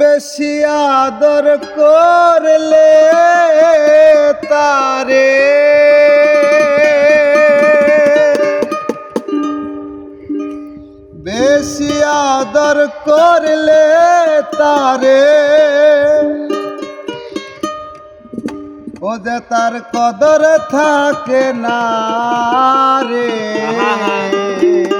বেশি আদর করলে তারে। বেশি আদর করলে তারে। ও যে তার কদর থাকে না রে।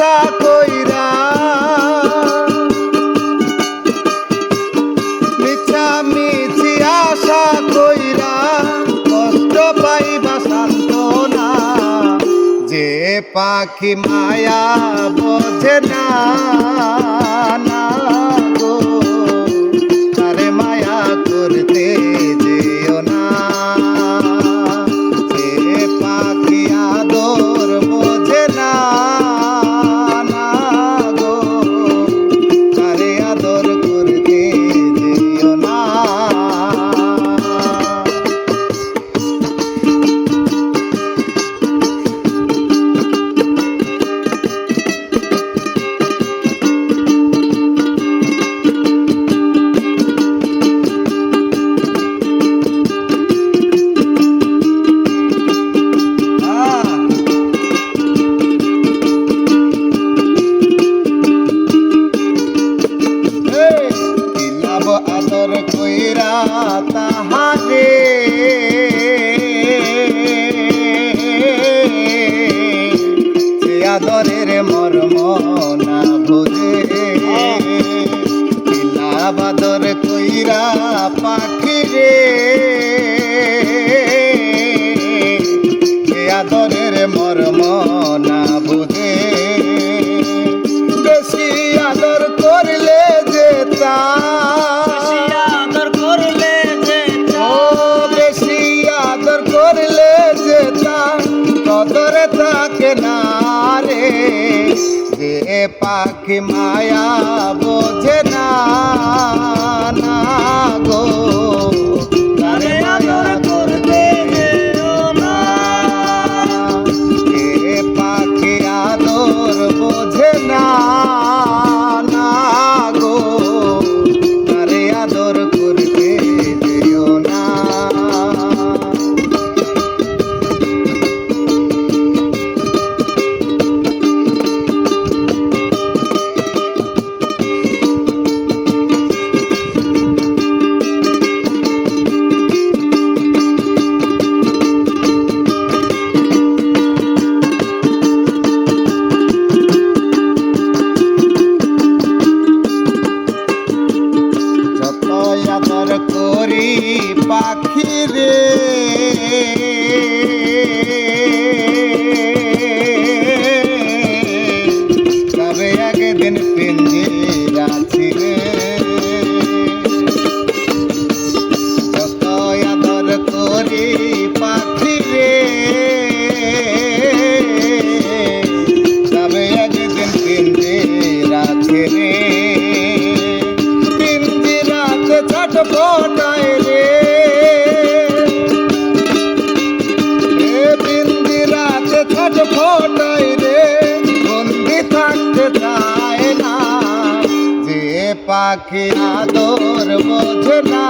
আশা কইরা। মিছা মিছি আশা কইরা কষ্ট পাইবা সান্ত্বনা। যে পাখি মায়া বোঝে না না। পাখি মায়া বোঝে না গো। রে। তবে একদিন পিঞ্জিরা ছিলে যত আদর করি পাখি রে। তবে একদিন পিঞ্জিরা ছিলে পিঞ্জিরাতে ছটফটায় পাখি আদর বোঝে না।